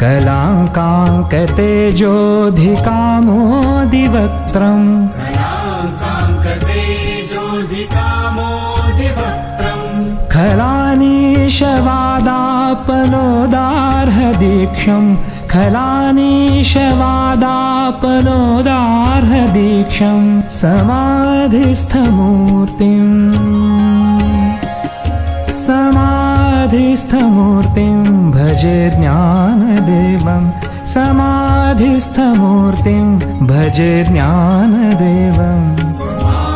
कलाङ्काङ्कतेजोऽधिकामोदिवक्त्रम् खलानीशवादापनोदार्हदीक्षम् खलानीशवादापनोदार्हदीक्षम् समाधिस्थमूर्तिम् ज्ञानदेवं समाधिस्थमूर्तिं भजे ज्ञानदेवम् समाधिस्थमूर्तिम्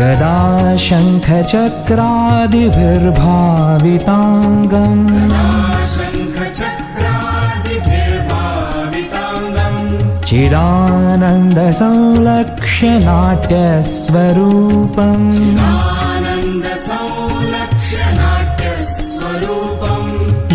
गदाशङ्खचक्रादिभिर्भाविताङ्गम्। शङ्खचक्रादिभिर्भाविताङ्गम् चिदानन्दसंलक्ष्य नाट्यस्वरूपम्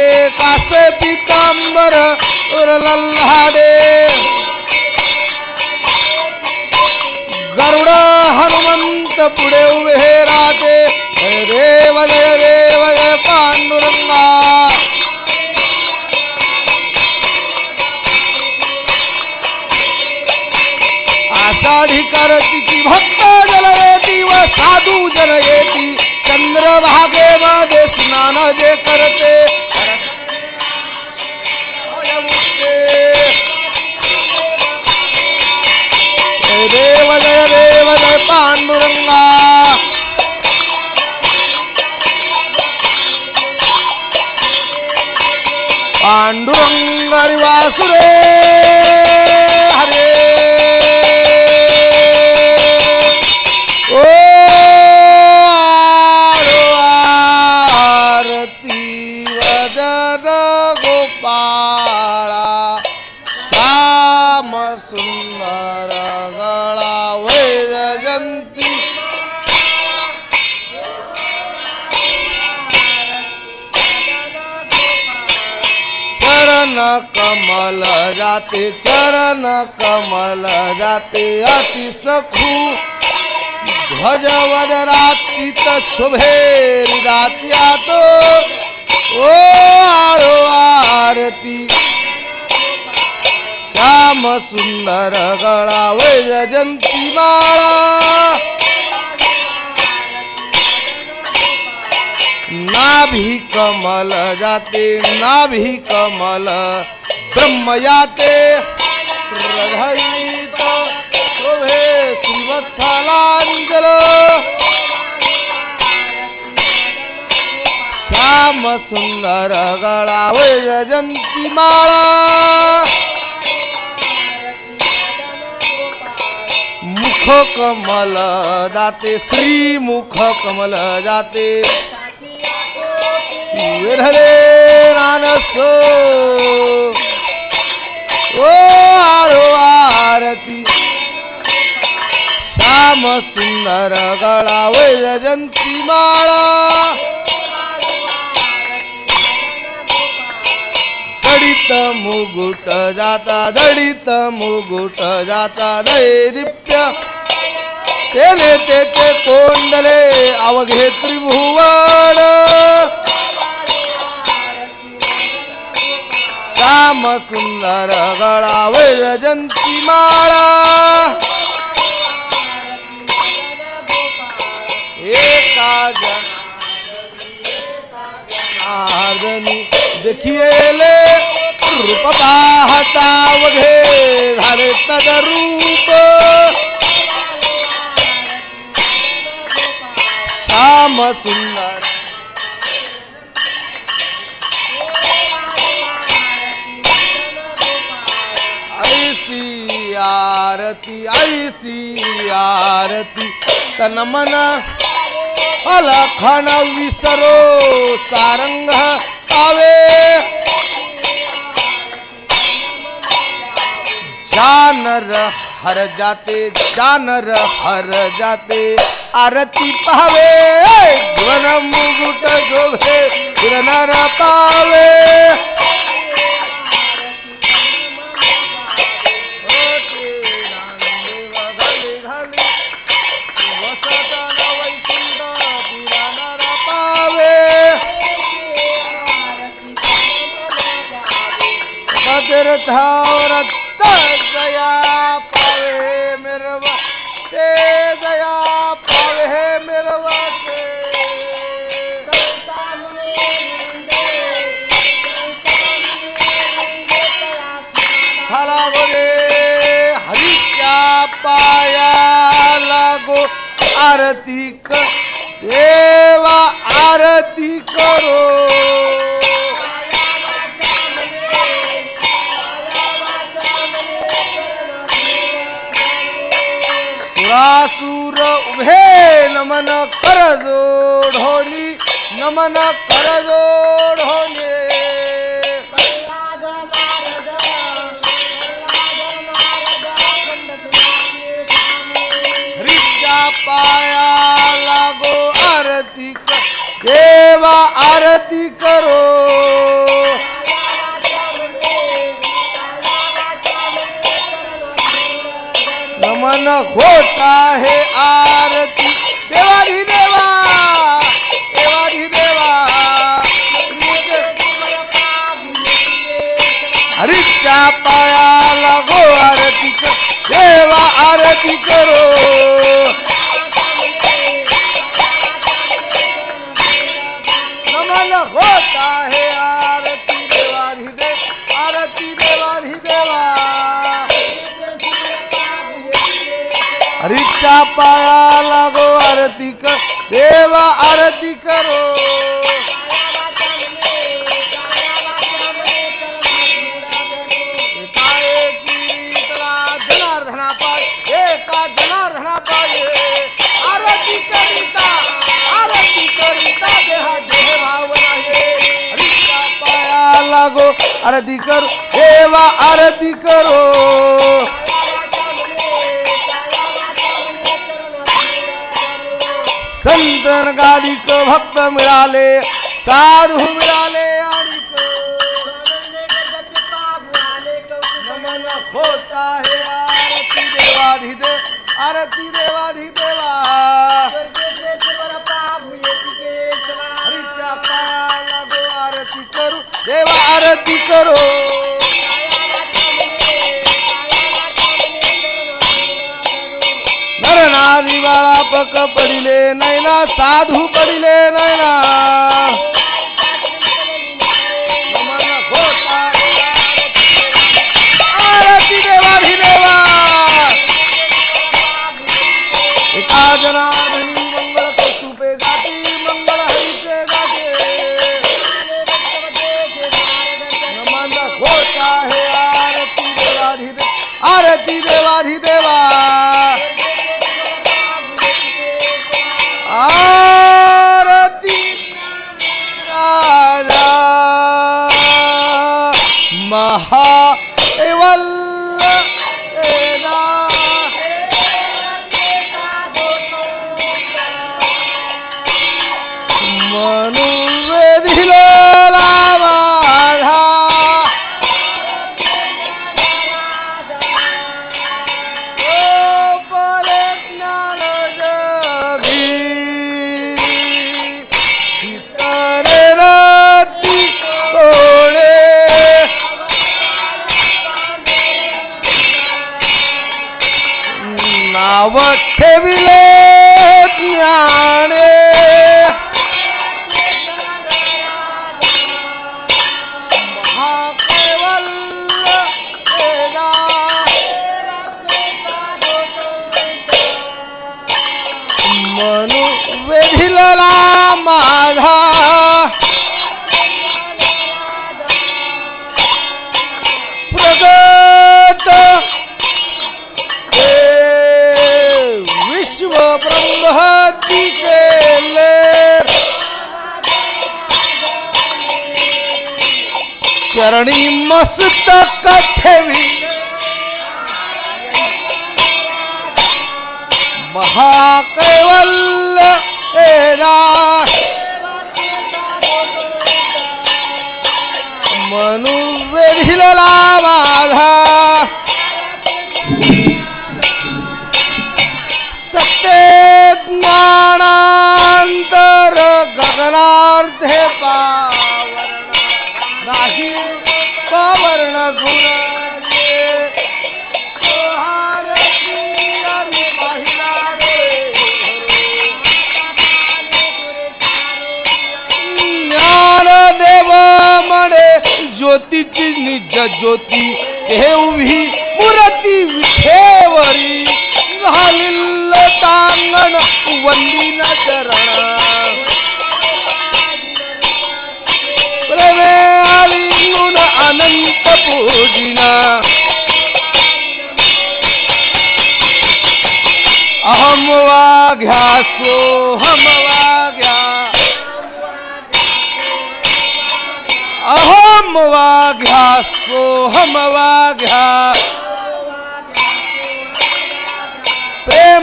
कंठे कासे पितांबर उरलल्हाडे गरुड हनुमंत पुढे उभे राहते देव जय देव जय पांडुरंगा. आषाढी करती भक्त जल येती व साधू जन येती चंद्रभागे मध्ये स्नान जे करते. जय देव जय देव जय पांडुरंगा पांडुरंग हरी वासुदे कमल जाते चरण कमल जाते अति सखू। ध्वज वदराचित शुभे रात्या तो ओ आरो आरती। श्याम सुंदर गळा वैजयंती माळा। नाभी कमल जाते नाभी कमल ब्रह्म याते शोभे श्रीवत्सलांजल श्याम सुंदर गळा वैजयंती माळा। मुख कमल जाते श्री मुख कमल जाते। विरहले नानसो ओ आरो आरती। श्याम सुंदर गळा वैजयंती माळा। दडित मुगुट जाता दडित मुगुट जाता दैरिप्य तेने तेथे कोंडले अवघे त्रिभुवन। श्याम सुंदर गळा वैजयंती माळा. एका जनार्दनी देखिएले रूप पाहता वघे झाले तद रूप. ऐसी आरती तन मन अलखन विसरो सारंग पावे। जानर हर जाते जानर हर जाते आरती पावे। ध्वन मुकुट जोभे नर पावे। तीर्थावरत दया पावे मिरवा. ते दया पावे मिरवा झाला बोले हरीच्या पाया लागो. आरती क देवा आरती करो. सुरासुर उभे नमन करजो ढोली नमन करजो ढोले हरीच्या पा होता है आरती। देवारी देवा देवारी देवा। हरीच्या पाया लागो आरती देवा आरती करो। आरती करू देवा आरती करो. संतन गालिक भक्त मिळाले साधू मिळाले आणि नमन होत आहे आरती देवाधिदे आरती देवाधिदेवा आरती करू देवा आरती करो नरनारी बाळा पक पडिले नैना साधू पडिले नैना. आरती देवा भिलेवा एका जना नाव ठेविले ज्ञाने ब्रह्मती केले चरणी मस्तक ठेवी महाकैवल्य एरा मनु वेधिलला माझा अर्धे पावरण नाही पावरण गुण ज्योतीची निज ज्योती हे उभी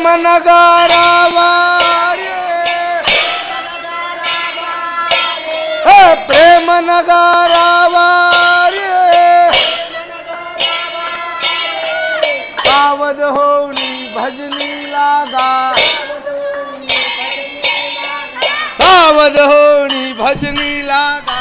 प्रेम हे प्रेम नगारावारे सावध होणी भजनी लागा. सावध होणी भजनी लागा.